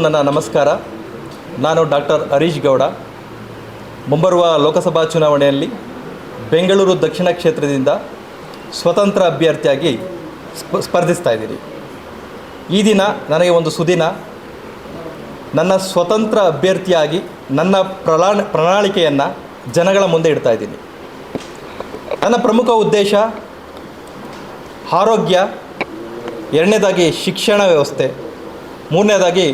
ನನ್ನ ನಮಸ್ಕಾರ. ನಾನು ಡಾಕ್ಟರ್ ಹರೀಶ್ ಗೌಡ. ಮುಂಬರುವ ಲೋಕಸಭಾ ಚುನಾವಣೆಯಲ್ಲಿ ಬೆಂಗಳೂರು ದಕ್ಷಿಣ ಕ್ಷೇತ್ರದಿಂದ ಸ್ವತಂತ್ರ ಅಭ್ಯರ್ಥಿಯಾಗಿ ಸ್ಪ, ಸ್ಪರ್ಧಿಸ್ತಾ ಇದ್ದೀನಿ. ಈ ದಿನ ನನಗೆ ಒಂದು ಸುದಿನ. ನನ್ನ ಸ್ವತಂತ್ರ ಅಭ್ಯರ್ಥಿಯಾಗಿ ನನ್ನ ಪ್ರಣಾ ಪ್ರಣಾಳಿಕೆಯನ್ನು ಜನಗಳ ಮುಂದೆ ಇಡ್ತಾ ಇದ್ದೀನಿ. ನನ್ನ ಪ್ರಮುಖ ಉದ್ದೇಶ ಆರೋಗ್ಯ, ಎರಡನೇದಾಗಿ ಶಿಕ್ಷಣ ವ್ಯವಸ್ಥೆ, ಮೂರನೇದಾಗಿ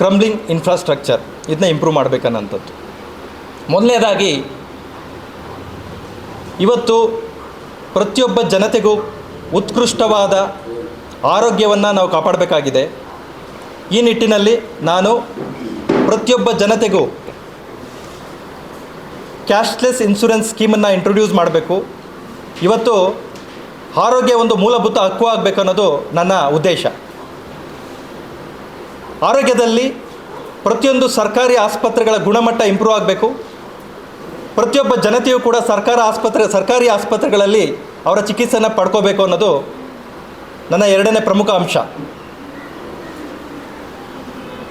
ಕ್ರಮ್ಲಿಂಗ್ ಇನ್ಫ್ರಾಸ್ಟ್ರಕ್ಚರ್ ಇದನ್ನ ಇಂಪ್ರೂವ್ ಮಾಡಬೇಕನ್ನೋಂಥದ್ದು. ಮೊದಲನೇದಾಗಿ, ಇವತ್ತು ಪ್ರತಿಯೊಬ್ಬ ಜನತೆಗೂ ಉತ್ಕೃಷ್ಟವಾದ ಆರೋಗ್ಯವನ್ನು ನಾವು ಕಾಪಾಡಬೇಕಾಗಿದೆ. ಈ ನಿಟ್ಟಿನಲ್ಲಿ ನಾನು ಪ್ರತಿಯೊಬ್ಬ ಜನತೆಗೂ ಕ್ಯಾಶ್ಲೆಸ್ ಇನ್ಶೂರೆನ್ಸ್ ಸ್ಕೀಮನ್ನು ಇಂಟ್ರೊಡ್ಯೂಸ್ ಮಾಡಬೇಕು. ಇವತ್ತು ಆರೋಗ್ಯ ಒಂದು ಮೂಲಭೂತ ಹಕ್ಕು ಆಗಬೇಕನ್ನೋದು ನನ್ನ ಉದ್ದೇಶ. ಆರೋಗ್ಯದಲ್ಲಿ ಪ್ರತಿಯೊಂದು ಸರ್ಕಾರಿ ಆಸ್ಪತ್ರೆಗಳ ಗುಣಮಟ್ಟ ಇಂಪ್ರೂವ್ ಆಗಬೇಕು. ಪ್ರತಿಯೊಬ್ಬ ಜನತೆಯೂ ಕೂಡ ಸರ್ಕಾರ ಆಸ್ಪತ್ರೆ, ಸರ್ಕಾರಿ ಆಸ್ಪತ್ರೆಗಳಲ್ಲಿ ಅವರ ಚಿಕಿತ್ಸೆಯನ್ನು ಪಡ್ಕೋಬೇಕು ಅನ್ನೋದು ನನ್ನ ಎರಡನೇ ಪ್ರಮುಖ ಅಂಶ.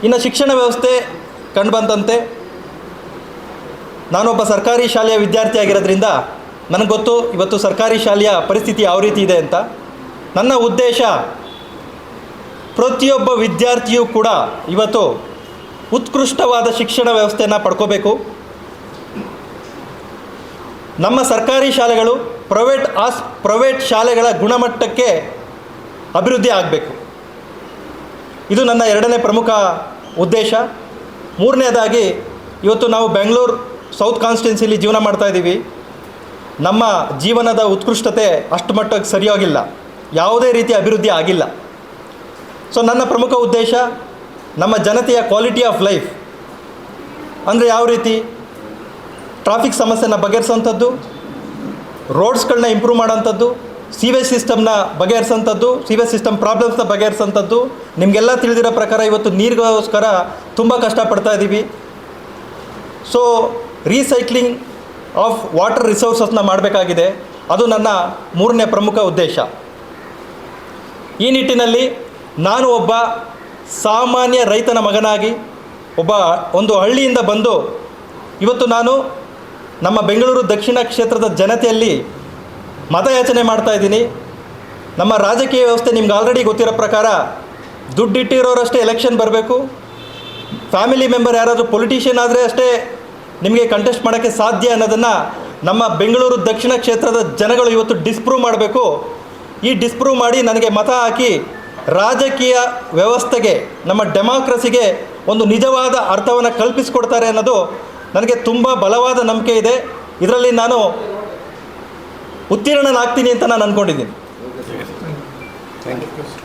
ಇನ್ನು ಶಿಕ್ಷಣ ವ್ಯವಸ್ಥೆ ಕಂಡುಬಂತಂತೆ ನಾನೊಬ್ಬ ಸರ್ಕಾರಿ ಶಾಲೆಯ ವಿದ್ಯಾರ್ಥಿ ಆಗಿರೋದ್ರಿಂದ ನನಗೆ ಗೊತ್ತು, ಇವತ್ತು ಸರ್ಕಾರಿ ಶಾಲೆಯ ಪರಿಸ್ಥಿತಿ ಯಾವ ರೀತಿ ಇದೆ ಅಂತ. ನನ್ನ ಉದ್ದೇಶ ಪ್ರತಿಯೊಬ್ಬ ವಿದ್ಯಾರ್ಥಿಯೂ ಕೂಡ ಇವತ್ತು ಉತ್ಕೃಷ್ಟವಾದ ಶಿಕ್ಷಣ ವ್ಯವಸ್ಥೆಯನ್ನು ಪಡ್ಕೋಬೇಕು. ನಮ್ಮ ಸರ್ಕಾರಿ ಶಾಲೆಗಳು ಪ್ರೈವೇಟ್ ಆಸ್, ಪ್ರೈವೇಟ್ ಶಾಲೆಗಳ ಗುಣಮಟ್ಟಕ್ಕೆ ಅಭಿವೃದ್ಧಿ ಆಗಬೇಕು. ಇದು ನನ್ನ ಎರಡನೇ ಪ್ರಮುಖ ಉದ್ದೇಶ. ಮೂರನೇದಾಗಿ, ಇವತ್ತು ನಾವು ಬೆಂಗಳೂರು ಸೌತ್ ಕಾನ್ಸ್ಟಿಟ್ಯೂನ್ಸಿಲಿ ಜೀವನ ಮಾಡ್ತಾ ಇದ್ದೀವಿ. ನಮ್ಮ ಜೀವನದ ಉತ್ಕೃಷ್ಟತೆ ಅಷ್ಟು ಮಟ್ಟಕ್ಕೆ ಸರಿಯಾಗಿಲ್ಲ. ಯಾವುದೇ ರೀತಿ ಅಭಿವೃದ್ಧಿ ಆಗಿಲ್ಲ. ಸೊ ನನ್ನ ಪ್ರಮುಖ ಉದ್ದೇಶ ನಮ್ಮ ಜನತೆಯ ಕ್ವಾಲಿಟಿ ಆಫ್ ಲೈಫ್ ಅಂದರೆ ಯಾವ ರೀತಿ? ಟ್ರಾಫಿಕ್ ಸಮಸ್ಯೆನ ಬಗೆಹರಿಸೋಂಥದ್ದು ರೋಡ್ಸ್ಗಳನ್ನ ಇಂಪ್ರೂವ್ ಮಾಡೋಂಥದ್ದು ಸಿವೇಜ್ ಸಿಸ್ಟಮ್ನ ಬಗೆಹರಿಸೋಂಥದ್ದು ಸಿವೇಜ್ ಸಿಸ್ಟಮ್ ಪ್ರಾಬ್ಲಮ್ಸ್ನ ಬಗೆಹರಿಸೋಂಥದ್ದು ನಿಮಗೆಲ್ಲ ತಿಳಿದಿರೋ ಪ್ರಕಾರ ಇವತ್ತು ನೀರಿಗೋಸ್ಕರ ತುಂಬ ಕಷ್ಟಪಡ್ತಾ ಇದ್ದೀವಿ ಸೊ ರೀಸೈಕ್ಲಿಂಗ್ ಆಫ್ ವಾಟರ್ ರಿಸೋರ್ಸಸ್ನ ಮಾಡಬೇಕಾಗಿದೆ. ಅದು ನನ್ನ ಮೂರನೇ ಪ್ರಮುಖ ಉದ್ದೇಶ. ಈ ನಿಟ್ಟಿನಲ್ಲಿ ನಾನು ಒಬ್ಬ ಸಾಮಾನ್ಯ ರೈತನ ಮಗನಾಗಿ, ಒಬ್ಬ ಒಂದು ಹಳ್ಳಿಯಿಂದ ಬಂದು ಇವತ್ತು ನಾನು ನಮ್ಮ ಬೆಂಗಳೂರು ದಕ್ಷಿಣ ಕ್ಷೇತ್ರದ ಜನತೆಯಲ್ಲಿ ಮತಯಾಚನೆ ಮಾಡ್ತಾ ಇದ್ದೀನಿ. ನಮ್ಮ ರಾಜಕೀಯ ವ್ಯವಸ್ಥೆ ನಿಮ್ಗೆ ಆಲ್ರೆಡಿ ಗೊತ್ತಿರೋ ಪ್ರಕಾರ ದುಡ್ಡಿಟ್ಟಿರೋರಷ್ಟೇ ಎಲೆಕ್ಷನ್ ಬರಬೇಕು. ಫ್ಯಾಮಿಲಿ ಮೆಂಬರ್ ಯಾರಾದರೂ ಪೊಲಿಟಿಷಿಯನ್ ಆದರೆ ಅಷ್ಟೇ ನಿಮಗೆ ಕಂಟೆಸ್ಟ್ ಮಾಡೋಕ್ಕೆ ಸಾಧ್ಯ ಅನ್ನೋದನ್ನು ನಮ್ಮ ಬೆಂಗಳೂರು ದಕ್ಷಿಣ ಕ್ಷೇತ್ರದ ಜನಗಳು ಇವತ್ತು ಡಿಸ್ಪ್ರೂವ್ ಮಾಡಬೇಕು. ಈ ಡಿಸ್ಪ್ರೂವ್ ಮಾಡಿ ನನಗೆ ಮತ ಹಾಕಿ ರಾಜಕೀಯ ವ್ಯವಸ್ಥೆಗೆ, ನಮ್ಮ ಡೆಮಾಕ್ರಸಿಗೆ ಒಂದು ನಿಜವಾದ ಅರ್ಥವನ್ನು ಕಲ್ಪಿಸಿಕೊಡ್ತಾರೆ ಅನ್ನೋದು ನನಗೆ ತುಂಬ ಬಲವಾದ ನಂಬಿಕೆ ಇದೆ. ಇದರಲ್ಲಿ ನಾನು ಉತ್ತೀರ್ಣನಾಗ್ತೀನಿ ಅಂತ ನಾನು ಅಂದ್ಕೊಂಡಿದ್ದೀನಿ